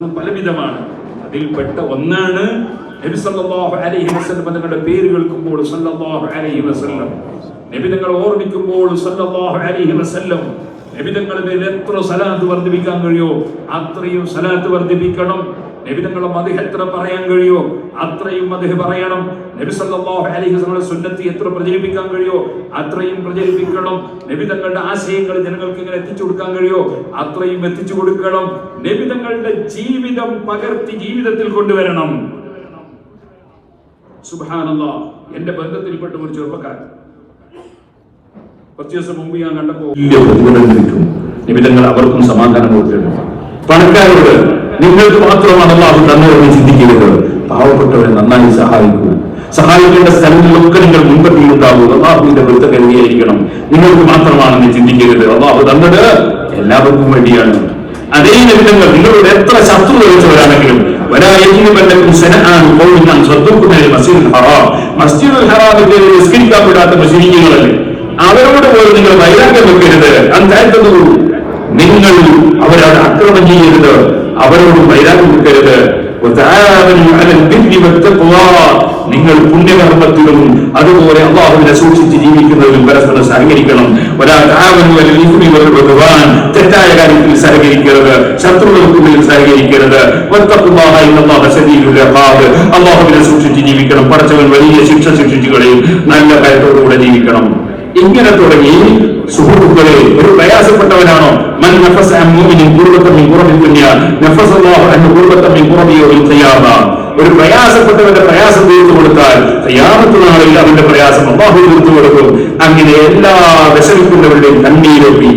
പലവിധമാണ്. അതിൽപ്പെട്ട ഒന്നാണ് നബി സല്ലല്ലാഹു അലൈഹി തങ്ങളുടെ പേര് കേൾക്കുമ്പോൾ സല്ലല്ലാഹു അലൈഹി വസല്ലം. നബി തങ്ങൾ ഓർമ്മിക്കുമ്പോൾ സല്ലല്ലാഹു അലൈഹി വസല്ലം നബി തങ്ങളുടെ മേൽ എത്ര സലാത്ത് വർദ്ധിപ്പിക്കാൻ കഴിയോ അത്രയും സലാത്ത് വർദ്ധിപ്പിക്കണം. നബിതങ്ങളും അദ്ദേഹം എത്ര പറയാൻ കഴിയോ അത്രയും മതിഹ് പറയണം. നബി സല്ലല്ലാഹു അലൈഹി വസല്ലം സുന്നത്തി എത്ര പ്രചരിപ്പിക്കാൻ കഴിയോ അത്രയും പ്രചരിപ്പിക്കണം. നബിതങ്ങളുടെ ആശയങ്ങൾ ജനങ്ങൾക്ക് ഇങ്ങനെ എത്തിച്ചു കൊടുക്കാൻ കഴിയോ അത്രയും എത്തിച്ചു കൊടുക്കണം. നബിതങ്ങളുടെ ജീവിതം പകർത്തി ജീവിതത്തിൽ കൊണ്ടുവരണം. സുബ്ഹാനല്ലാ എന്റെ ബന്ധത്തിൽപ്പെട്ട ഒരു ചെറുപ്പക്കാരൻ കുറച്ച് ദിവസം മുമ്പ് ഞാൻ കണ്ടപ്പോ വലിയ പ്രതിഫലം ലഭിക്കും നിമിതങ്ങൾ അവർക്കും സമാധാനം കൊടുത്തിരുന്നു പണക്കാരോട് നിങ്ങൾക്ക് മാത്രമാണ് അള്ളാഹു തന്നതെന്ന് ചിന്തിക്കരുത് പാവപ്പെട്ടവരെ നന്നായി സഹായിക്കൂ സഹായിക്കേണ്ട സ്ഥലങ്ങളിലൊക്കെ നിങ്ങൾ മുൻപത്തിൽ ഉണ്ടാവൂ അള്ളാഹുവിന്റെ വൃത്ത കരുതിയായിരിക്കണം. നിങ്ങൾക്ക് മാത്രമാണെന്ന് ചിന്തിക്കരുത് അള്ളാഹു തന്നത് എല്ലാവർക്കും വേണ്ടിയാണ്. അതേ നിമിത്തങ്ങൾ നിങ്ങളോട് എത്ര ശത്രു വെച്ചവരാണെങ്കിലും മസ്ജിദുൽ ഹറാം. മസ്ജിദുൽ ഹറാമിന്റെ നിസ്കരിക്കാൻ മുസ്ലിങ്ങളല്ലേ അവരോട് പോലും നിങ്ങൾ വൈരാഗ്യം വെക്കരുത്. അന്താഴ്ത്തതുള്ളൂ നിങ്ങൾ അവരോട് അക്രമം ചെയ്യരുത്. അവരോട് വൈരാഗ്യം വെക്കരുത്. നിങ്ങൾ പുണ്യകർമ്മത്തിലും അതുപോലെ അള്ളാഹുവിനെ സൂക്ഷിച്ച് ജീവിക്കുന്നതിലും പരസ്പരം സഹകരിക്കണം. ഒരാൾ തെറ്റായ കാര്യത്തിൽ സഹകരിക്കരുത്. ശത്രുക്കൾക്കുള്ളിൽ സഹകരിക്കരുത്. അള്ളാഹുവിനെ സൂക്ഷിച്ച് ജീവിക്കണം. പടച്ചവൻ വലിയ ശിക്ഷ ശിക്ഷിച്ചുകളെയും നല്ല കാര്യത്തോടുകൂടെ ജീവിക്കണം. ഇങ്ങനെ തുടങ്ങി സുഹൃത്തുക്കളെ ഒരു പ്രയാസപ്പെട്ടവനാണോ? മൻ ഒരു പ്രയാസപ്പെട്ടവന്റെ പ്രയാസം തീർത്തു കൊടുത്താൽ ഖിയാമത്ത് നാളിൽ അവന്റെ പ്രയാസം അല്ലാഹു തീർത്തു കൊടുക്കും. അങ്ങനെ എല്ലാ വിശമിക്കുന്നവരുടെയും കണ്ണീരൊപ്പി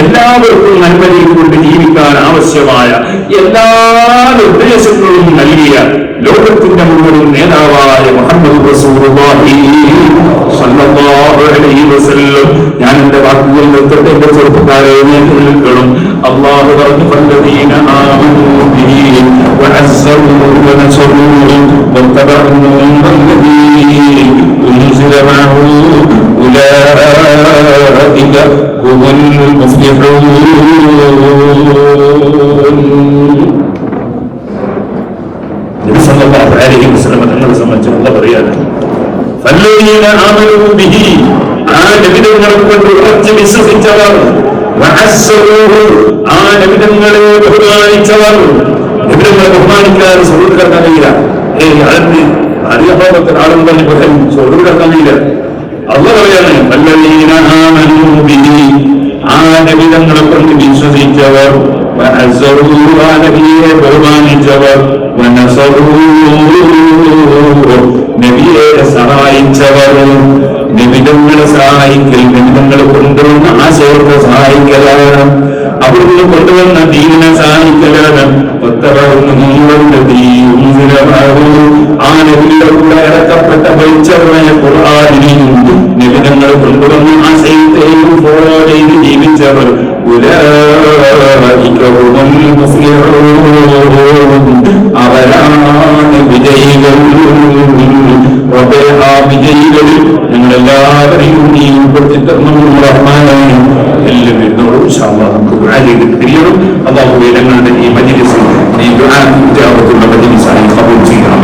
എല്ലാവർക്കും നന്മ ചെയ്തുകൊണ്ട് ജീവിക്കാൻ ആവശ്യമായ എല്ലാ നിർദ്ദേശങ്ങളും നൽകിയ ലോകത്തിന്റെ മുഴുവൻ നേതാവായ മുഹമ്മദ് സ്വല്ലല്ലാഹു അലൈഹി വസല്ലം ഞാൻ എന്റെ വാക്കുകൾ നിർത്തട്ടെ എന്റെ ചെറുപ്പക്കാരെ എഴുന്നേറ്റ് നിൽക്കണം അള്ളാഹു പറഞ്ഞു ഫല്ലദീന ആമനൂ ബിഹി വഅസ്സറൂ വനസറൂ വത്തബഉ الذي أنزل معه أولئك هم المفلحون ഫല്ലദീന ആമനൂ ബിഹി ആ നബിതങ്ങളെ കൊണ്ട് ഉറച്ച് വിശ്വസിച്ചവർ ആ നബിതങ്ങളെ ബഹുമാനിച്ചവർ. നബിതങ്ങളെ ബഹുമാനിക്കാൻ സുഹൃത്ത് കിടക്കാൻ കഴിയില്ല ഏയ് അതിന് അറിയാത്ത ആളുകൾ പറയാൻ സുഹൃത്ത് കിടക്കാൻ കഴിയില്ല അല്ല പറയാണ് ബിഹി. ആ നബിതങ്ങളെ കൊണ്ട് വിശ്വസിച്ചവർ ബഹുമാനിച്ചവർ നബിയെ സഹായിച്ചവരും നിമിതങ്ങളെ സഹായിക്കൽ നിമിതങ്ങളെ കൊണ്ടുവന്ന ആശയത്തെ സഹായിക്കലാണ്. അവിടുന്ന് കൊണ്ടുവന്ന ദീനിനെ സഹായിക്കലാണ്. ആ നബിയുടെ കൂടെ ഇറക്കപ്പെട്ട വെളിച്ചമായ ഖുർആാനിനെയും നിമിതങ്ങൾ കൊണ്ടുവന്ന ആശയത്തെയും ജീവിച്ചവർ ഉലൈക ഞങ്ങളെല്ലാവരെയും നീ ഉൾപ്പെടുത്തിത്തരണം റഹ്മാനായി എല്ലാം അല്ലാഹ് നമുക്ക് ദുആ ചെയ്ത് പിരിയണം അള്ളാഹു ഞങ്ങളുടെ ഈ മജ്ലിസ് നീ ദുആ ഇജാബത്തുള്ള മജ്ലിസായി കബൂൽ ചെയ്യണം.